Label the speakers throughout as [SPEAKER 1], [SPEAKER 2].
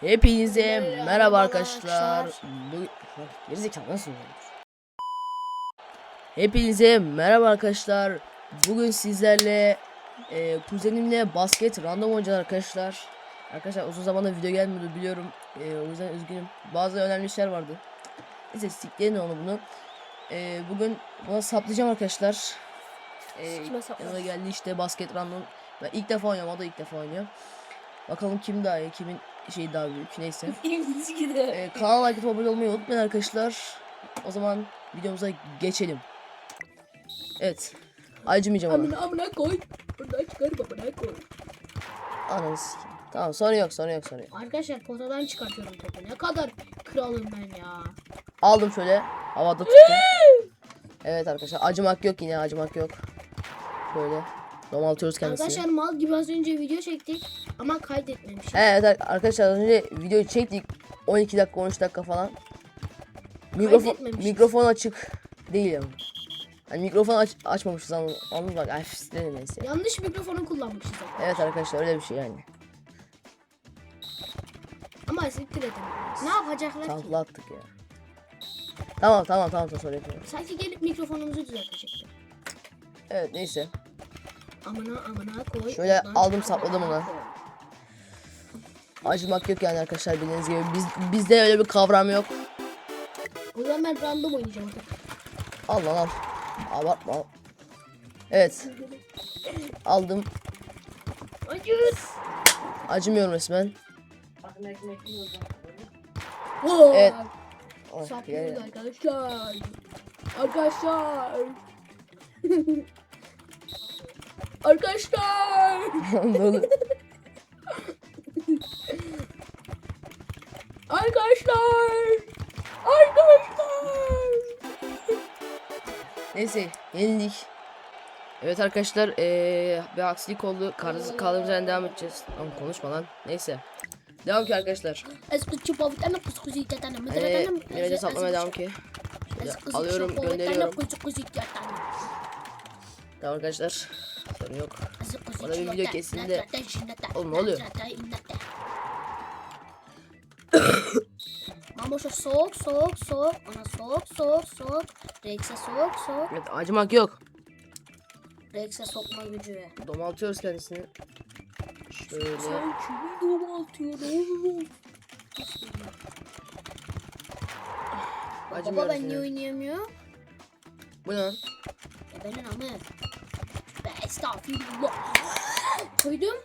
[SPEAKER 1] Hepinize
[SPEAKER 2] Merhaba
[SPEAKER 1] merhaba arkadaşlar. Bu gerizekalı nasıl olur? Hepinize merhaba arkadaşlar. Bugün sizlerle e, kuzenimle basket random oynayacağız arkadaşlar. Arkadaşlar uzun zamandır video gelmiyordu biliyorum. E, o yüzden üzgünüm. Bazı önemli işler vardı. Neyse sikleyin onu bunu. E, bugün buna saplayacağım arkadaşlar. E, yanıma geldi işte basket random. Ben ilk defa oynuyorum o da ilk defa oynuyor. Bakalım kim daha iyi kimin şeyi daha büyük neyse. Ee, kanala like abone olmayı unutmayın arkadaşlar. O zaman videomuza geçelim. Evet. Acımayacağım ona.
[SPEAKER 2] Amına amına koy. Buradan çıkar amına koy.
[SPEAKER 1] Ananı sikeyim. Tamam sorun yok sorun yok sorun yok.
[SPEAKER 2] Arkadaşlar potadan çıkartıyorum topu. Ne kadar kralım ben ya.
[SPEAKER 1] Aldım şöyle. Havada tuttum. evet arkadaşlar acımak yok yine acımak yok. Böyle. Domaltıyoruz kendisini.
[SPEAKER 2] Arkadaşlar mal gibi az önce video çektik ama kaydetmemişiz.
[SPEAKER 1] Evet ar- arkadaşlar az önce videoyu çektik. 12 dakika 13 dakika falan. Mikrofon, mikrofon açık değil yani. Mikrofon aç, açmamışız onu bak. Ay, ne neyse.
[SPEAKER 2] Yanlış mikrofonu kullanmışız. zaten.
[SPEAKER 1] Evet arkadaşlar öyle bir şey yani.
[SPEAKER 2] Ama siktir edemeyiz. Ne yapacaklar ki?
[SPEAKER 1] Takla attık ya. Tamam tamam tamam sonra yapıyorum.
[SPEAKER 2] Sanki gelip mikrofonumuzu düzeltecekler.
[SPEAKER 1] Evet neyse.
[SPEAKER 2] Amına amına koy.
[SPEAKER 1] Şöyle aldım, sapladım
[SPEAKER 2] koy.
[SPEAKER 1] Acımak yok yani arkadaşlar bildiğiniz gibi. Biz, bizde öyle bir kavram yok.
[SPEAKER 2] O zaman ben random oynayacağım.
[SPEAKER 1] Al lan al. Abartma al. Evet. Aldım.
[SPEAKER 2] Hayır.
[SPEAKER 1] Acımıyorum resmen. Evet.
[SPEAKER 2] Saplıyoruz
[SPEAKER 1] yani-
[SPEAKER 2] arkadaşlar. Arkadaşlar. arkadaşlar.
[SPEAKER 1] Ne
[SPEAKER 2] Arkadaşlar. Arkadaşlar.
[SPEAKER 1] Neyse yenildik. Evet arkadaşlar eee bir aksilik oldu. Kaldığımız kaldığımız yerden devam edeceğiz. Ama konuşma lan. Neyse. Devam ki arkadaşlar.
[SPEAKER 2] Tatana
[SPEAKER 1] Hani Miraç'a saplamaya devam ki. Şöyle alıyorum gönderiyorum. Tamam arkadaşlar. Sorun yok. Bana bir video kesildi. Oğlum ne oluyor?
[SPEAKER 2] Mamoşa soğuk soğuk soğuk. Ona soğuk soğuk soğuk. Rex'e soğuk soğuk.
[SPEAKER 1] Evet acımak yok.
[SPEAKER 2] Rex'e sokma gücü.
[SPEAKER 1] Domaltıyoruz kendisini. Şöyle.
[SPEAKER 2] Sen kimi domaltıyorsun oğlum? Baba ben niye oynayamıyorum?
[SPEAKER 1] Bu ne lan?
[SPEAKER 2] E benim amı. Be estağfirullah. Koydum.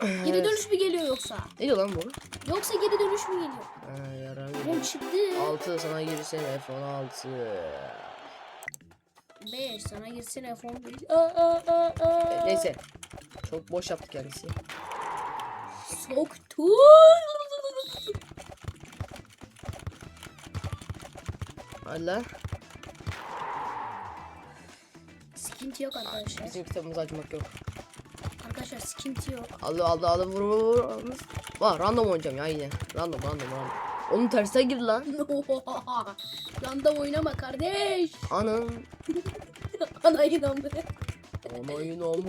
[SPEAKER 2] Geri dönüş mü geliyor yoksa?
[SPEAKER 1] Ne diyor lan bu?
[SPEAKER 2] Yoksa geri dönüş mü geliyor?
[SPEAKER 1] Ha yarar.
[SPEAKER 2] Oğlum çıktı.
[SPEAKER 1] 6 sana girsen F16.
[SPEAKER 2] 5 sana gitsin F11. Aa, aa, aa, aa.
[SPEAKER 1] Evet, neyse. Çok boş yaptı kendisi.
[SPEAKER 2] Soktu.
[SPEAKER 1] Lan.
[SPEAKER 2] Sıkıntı yok arkadaşlar.
[SPEAKER 1] Bizim kitabımız acımak yok.
[SPEAKER 2] Arkadaşlar sıkıntı yok.
[SPEAKER 1] Aldı aldı aldı vur vur vur. Vah random oynayacağım ya yine. Random random random. Onun tersine girdi lan.
[SPEAKER 2] Random oynama kardeş.
[SPEAKER 1] Anam.
[SPEAKER 2] Ana inandı.
[SPEAKER 1] Ana inamur.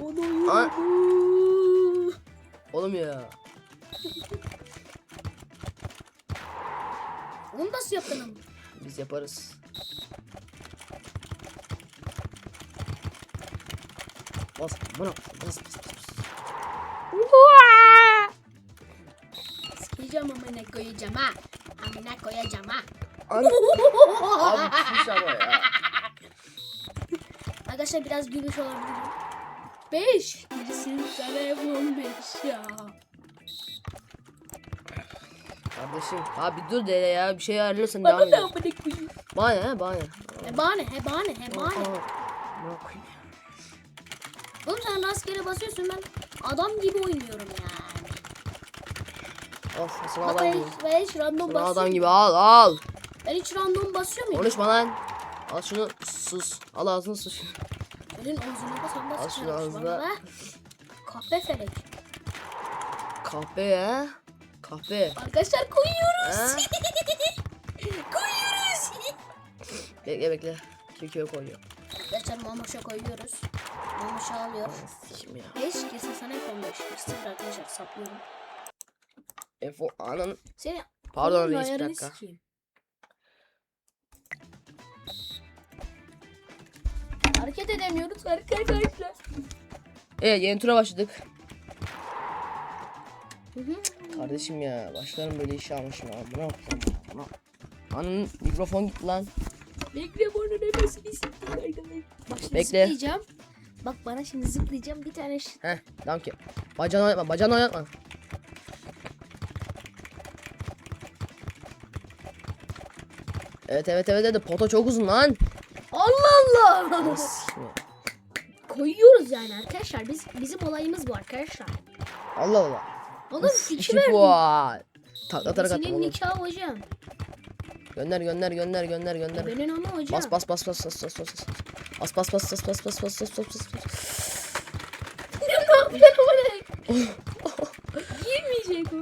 [SPEAKER 2] Ana
[SPEAKER 1] An-
[SPEAKER 2] inandı.
[SPEAKER 1] Oğlum ya.
[SPEAKER 2] Onu nasıl yaptın ama?
[SPEAKER 1] Biz yaparız. Bas bana bas bas bas.
[SPEAKER 2] Sıkacağım amına koyacağım ha. Amına koyacağım ha.
[SPEAKER 1] An Abi pis ama ya.
[SPEAKER 2] Arkadaşlar biraz gülüş olabilir. 5. Birisinin yapalım 5 ya.
[SPEAKER 1] Kardeşim abi dur dede ya bir şey ayarlıyorsan devam
[SPEAKER 2] Bana da
[SPEAKER 1] et.
[SPEAKER 2] amına koyayım.
[SPEAKER 1] Bana ne bana ne.
[SPEAKER 2] He bahane he bahane he bahane.
[SPEAKER 1] Amına koyayım.
[SPEAKER 2] Oğlum sen rastgele basıyorsun ben adam gibi oynuyorum yani.
[SPEAKER 1] Sana
[SPEAKER 2] Bak
[SPEAKER 1] adam
[SPEAKER 2] ben
[SPEAKER 1] gibi.
[SPEAKER 2] hiç, ben hiç random basıyorum.
[SPEAKER 1] adam gibi al al.
[SPEAKER 2] Ben hiç random basıyor muyum?
[SPEAKER 1] Konuşma lan. Al şunu sus. Al ağzını sus.
[SPEAKER 2] Senin ağzına da sen
[SPEAKER 1] Al şunu
[SPEAKER 2] sıçarım
[SPEAKER 1] ağzına.
[SPEAKER 2] bana da. Kahpe felek.
[SPEAKER 1] Kahpe ya. Kahpe.
[SPEAKER 2] Arkadaşlar koyuyoruz.
[SPEAKER 1] Ha?
[SPEAKER 2] koyuyoruz.
[SPEAKER 1] Bekle bekle. Köküye koyuyor.
[SPEAKER 2] Arkadaşlar mamoşa koyuyoruz. 15 alıyor.
[SPEAKER 1] Sikim ya.
[SPEAKER 2] 5 girse sana hep 15. 1 0 arkadaşlar saplıyorum.
[SPEAKER 1] Efo anın.
[SPEAKER 2] Seni
[SPEAKER 1] Pardon reis bir dakika.
[SPEAKER 2] sikeyim. Hareket edemiyoruz arkadaşlar.
[SPEAKER 1] Evet yeni tura başladık.
[SPEAKER 2] Hı hı.
[SPEAKER 1] Kardeşim ya başlarım böyle işe almışım ya. Buna bak lan, buna. Anın mikrofon gitti lan.
[SPEAKER 2] Mikrofonu nefesini siktim arkadaşlar. Şimdi
[SPEAKER 1] Bekle.
[SPEAKER 2] zıplayacağım. Bak bana şimdi zıplayacağım bir tane ş-
[SPEAKER 1] Heh tamam ki. Bacağını oynatma bacağını oynatma. Evet evet evet evet poto çok uzun lan.
[SPEAKER 2] Allah Allah. Koyuyoruz yani arkadaşlar. Biz bizim olayımız bu arkadaşlar.
[SPEAKER 1] Allah Allah.
[SPEAKER 2] Oğlum
[SPEAKER 1] Uf,
[SPEAKER 2] iki
[SPEAKER 1] iki
[SPEAKER 2] verdim.
[SPEAKER 1] puan. Taklatarak attım
[SPEAKER 2] Senin
[SPEAKER 1] oğlum.
[SPEAKER 2] nikahı hocam.
[SPEAKER 1] Gönder gönder gönder gönder gönder.
[SPEAKER 2] Benim ama hocam.
[SPEAKER 1] Bas bas bas bas bas bas bas bas. Bas bas bas bas bas bas bas bas bas bas bas.
[SPEAKER 2] ne yapıyorsun oraya? Girmeyecek o.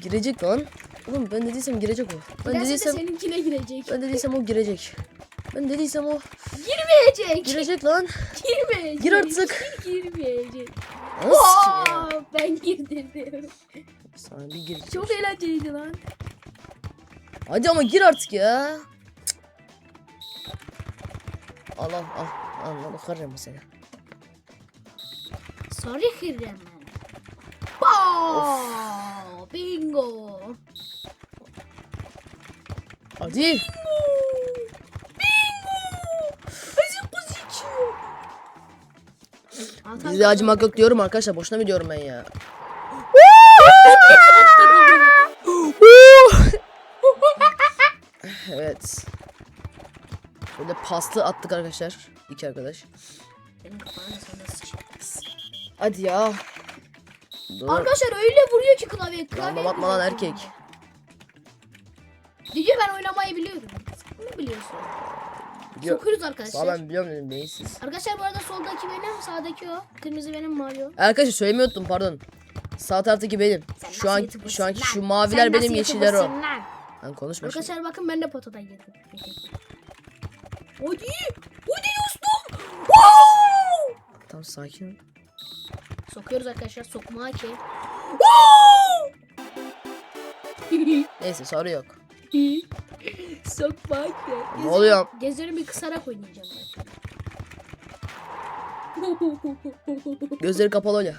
[SPEAKER 1] Girecek lan. Oğlum ben dediysem girecek o. Ben
[SPEAKER 2] Giderse de
[SPEAKER 1] dediysem
[SPEAKER 2] seninkine girecek.
[SPEAKER 1] ben dediysem o girecek. Ben dediysem o
[SPEAKER 2] Girmeyecek.
[SPEAKER 1] girecek lan.
[SPEAKER 2] Girmeyecek.
[SPEAKER 1] Gir artık.
[SPEAKER 2] Girmeyecek.
[SPEAKER 1] Nasıl ya?
[SPEAKER 2] Aa, ben girdim.
[SPEAKER 1] Sana bir girecek.
[SPEAKER 2] Çok eğlenceliydi lan.
[SPEAKER 1] Hadi ama gir artık ya. Cık. Al al al. Al al kırarım seni.
[SPEAKER 2] Sarı kirem. Pow! Bingo.
[SPEAKER 1] Hadi. Bize acımak yok diyorum arkadaşlar. Boşuna mı diyorum ben ya? Evet. Böyle paslı attık arkadaşlar. İki arkadaş.
[SPEAKER 2] Benim.
[SPEAKER 1] Hadi ya. Dur.
[SPEAKER 2] Arkadaşlar öyle vuruyor ki klavye. klavye
[SPEAKER 1] Yanma batma lan erkek.
[SPEAKER 2] Diyor ben oynamayı biliyorum. Ne biliyorsun?
[SPEAKER 1] Biliyor-
[SPEAKER 2] Sokuyoruz arkadaşlar.
[SPEAKER 1] ben biliyorum dedim beyinsiz.
[SPEAKER 2] Arkadaşlar bu arada soldaki benim, sağdaki o. Kırmızı benim, mavi o.
[SPEAKER 1] Arkadaşlar söylemeyi unuttum pardon. Sağ taraftaki benim.
[SPEAKER 2] Sen
[SPEAKER 1] Şu
[SPEAKER 2] nasıl
[SPEAKER 1] an
[SPEAKER 2] YouTuber'sın
[SPEAKER 1] şu anki
[SPEAKER 2] lan?
[SPEAKER 1] şu maviler
[SPEAKER 2] Sen
[SPEAKER 1] benim
[SPEAKER 2] nasıl
[SPEAKER 1] yeşiller o.
[SPEAKER 2] YouTuber'sın lan?
[SPEAKER 1] Lan konuşma şimdi.
[SPEAKER 2] Arkadaşlar bakın ben de potadan girdim. Hadi! Hadi dostum! Wow!
[SPEAKER 1] Tamam sakin. ol.
[SPEAKER 2] Sokuyoruz arkadaşlar sokma ki.
[SPEAKER 1] Neyse soru yok.
[SPEAKER 2] sokma ki.
[SPEAKER 1] Ne oluyor?
[SPEAKER 2] Gözlerimi bir kısarak oynayacağım ben.
[SPEAKER 1] Gözleri kapalı oyna.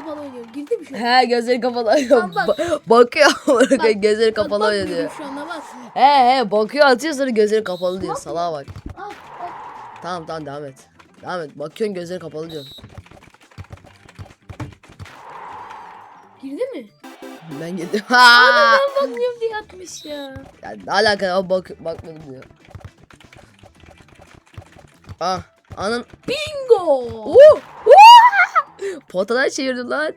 [SPEAKER 2] Kapalı oynuyorum. Girdi şu an?
[SPEAKER 1] He gözleri kapalı
[SPEAKER 2] bak.
[SPEAKER 1] Ba- bakıyor.
[SPEAKER 2] Bak,
[SPEAKER 1] gözleri
[SPEAKER 2] Bak,
[SPEAKER 1] kapalı oyna
[SPEAKER 2] bakmıyorum
[SPEAKER 1] diyor.
[SPEAKER 2] Şu anda bak.
[SPEAKER 1] He he bakıyor atıyor sonra gözleri kapalı diyor.
[SPEAKER 2] Bak.
[SPEAKER 1] Salağa bak.
[SPEAKER 2] Al, al.
[SPEAKER 1] Tamam tamam devam et. Devam et. Bakıyorsun gözleri kapalı diyor.
[SPEAKER 2] Girdi mi?
[SPEAKER 1] Ben gittim. Ha!
[SPEAKER 2] Ben bakmıyorum diye atmış ya.
[SPEAKER 1] Ya ne alaka ya bak bakmadım diyor. Ah anın
[SPEAKER 2] Bingo!
[SPEAKER 1] Uh! Uh! Potadan çevirdim lan.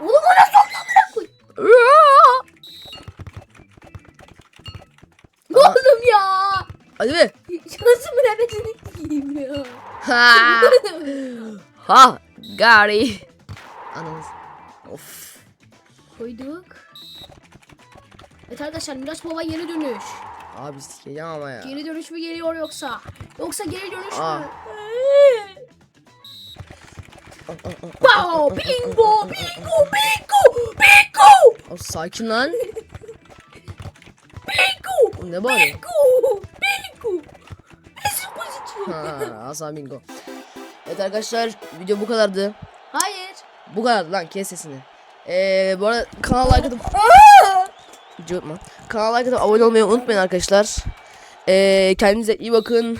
[SPEAKER 2] Oğlum ona sokma bırak koy.
[SPEAKER 1] Uh!
[SPEAKER 2] Oğlum ya.
[SPEAKER 1] Hadi be.
[SPEAKER 2] Şansımın nefesini sikeyim ya.
[SPEAKER 1] Ha! Ha! Gari. Ananız. Of.
[SPEAKER 2] Koyduk. Evet arkadaşlar Miraç Baba geri dönüş.
[SPEAKER 1] Abi sikeceğim ama ya.
[SPEAKER 2] Geri dönüş mü geliyor yoksa? Yoksa geri dönüş
[SPEAKER 1] Aa.
[SPEAKER 2] mü? Wow! Bingo! Bingo! Bingo! Bingo!
[SPEAKER 1] Abi sakin lan.
[SPEAKER 2] Bingo!
[SPEAKER 1] Ne bağırıyor?
[SPEAKER 2] Bingo! Bingo!
[SPEAKER 1] Ha, Hasan Bingo. Evet arkadaşlar video bu kadardı.
[SPEAKER 2] Hayır.
[SPEAKER 1] Bu kadardı lan kes sesini. Ee, bu arada kanala like atıp. Kanala like abone olmayı unutmayın arkadaşlar. Ee, kendinize iyi bakın.